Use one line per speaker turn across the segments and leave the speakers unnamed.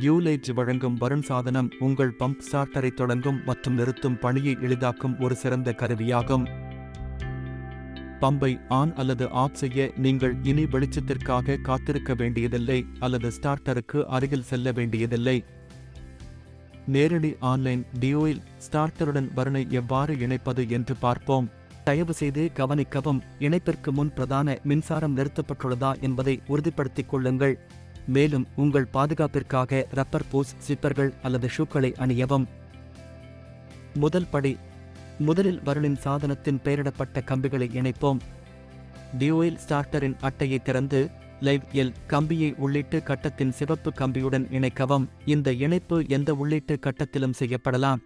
Twilight வழங்கும் வருண் சாதனம் உங்கள் பம்ப் ஸ்டார்டரை தொடங்கும் மற்றும் நிறுத்தும் பணியை எளிதாக்கும் ஒரு சிறந்த கருவியாகும். பம்பை ஆன் அல்லது ஆஃப் செய்ய நீங்கள் இனி வெளிச்சத்திற்காக காத்திருக்க வேண்டியதில்லை அல்லது ஸ்டார்டருக்கு அருகில் செல்ல வேண்டியதில்லை. நேரடி ஆன்லைன் டியோயில் ஸ்டார்டருடன் வருணை எவ்வாறு இணைப்பது என்று பார்ப்போம். தயவு செய்து கவனிக்கவும் இணைப்பிற்கு முன் பிரதான மின்சாரம் நிறுத்தப்பட்டுள்ளதா என்பதை உறுதிப்படுத்திக் கொள்ளுங்கள். மேலும் உங்கள் பாதுகாப்பிற்காக ரப்பர் பூஸ் சிப்பர்கள் அல்லது ஷூக்களை அணியவும். முதல் படி முதலில் வருளின் சாதனத்தின் பெயரிடப்பட்ட கம்பிகளை இணைப்போம். டியூயில் ஸ்டார்டரின் அட்டையை திறந்து லைவ் எல் கம்பியை உள்ளிட்டு கட்டத்தின் சிவப்பு கம்பியுடன் இணைக்கவும். இந்த இணைப்பு எந்த உள்ளீட்டு கட்டத்திலும் செய்யப்படலாம்.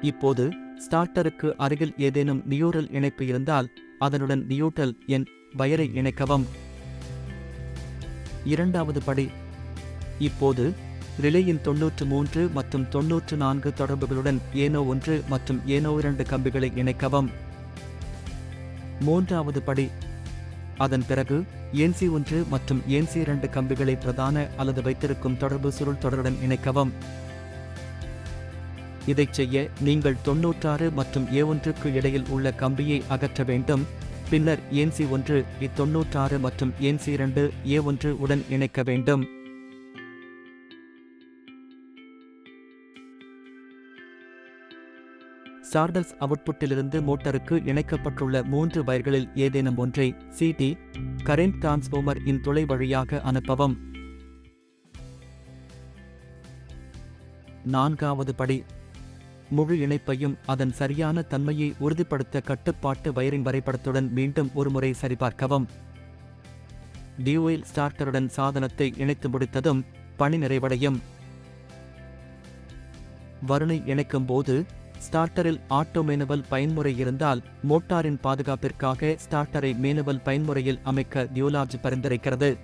இப்போது ஸ்டார்டருக்கு அருகில் ஏதேனும் நியூரல் இணைப்பு இருந்தால் அதனுடன் நியூட்டல் என் வயரை இணைக்கவும். இரண்டாவது படி. இப்போது ரிலேயின் தொன்னூற்று மூன்று மற்றும் தொன்னூற்று நான்கு தொடர்புகளுடன் ஏனோ ஒன்று மற்றும் ஏனோ இரண்டு கம்பிகளை இணைக்கவும். மூன்றாவது படி. அதன் பிறகு ஏன்சி ஒன்று மற்றும் ஏன்சி இரண்டு கம்பிகளை பிரதான அல்லது வைத்திருக்கும் தொடர்பு சுருள் தொடருடன் இணைக்கவும். இதைச் செய்ய நீங்கள் தொன்னூற்றாறு மற்றும் ஏ ஒன்றுக்கு இடையில் உள்ள கம்பியை அகற்ற வேண்டும். பின்னர் ஏன்சி ஒன்று இத்தொன்னூற்றாறு மற்றும் ஏன்சி இரண்டு ஏ ஒன்று உடன் இணைக்க வேண்டும். சார்டல்ஸ் அவுட்புட்டிலிருந்து மோட்டருக்கு இணைக்கப்பட்டுள்ள மூன்று வயர்களில் ஏதேனும் ஒன்றை சிடி கரண்ட் டிரான்ஸ்ஃபார்மர் இன் துளை வழியாக அனுப்பவும். நான்காவது படி முழு இணைப்பையும் அதன் சரியான தன்மையை உறுதிப்படுத்த கட்டுப்பாட்டு வயரிங் வரைபடத்துடன் மீண்டும் ஒருமுறை சரிபார்க்கவும். டியூயில் ஸ்டார்டருடன் சாதனத்தை இணைத்து முடித்ததும் பணி நிறைவடையும். வருணை இணைக்கும் போது ஸ்டார்டரில் ஆட்டோ மேனுவல் பயன்முறை இருந்தால் மோட்டாரின் பாதுகாப்பிற்காக ஸ்டார்டரை மேனுவல் பயன்முறையில் அமைக்க டியூலாஜ் பரிந்துரைக்கிறது.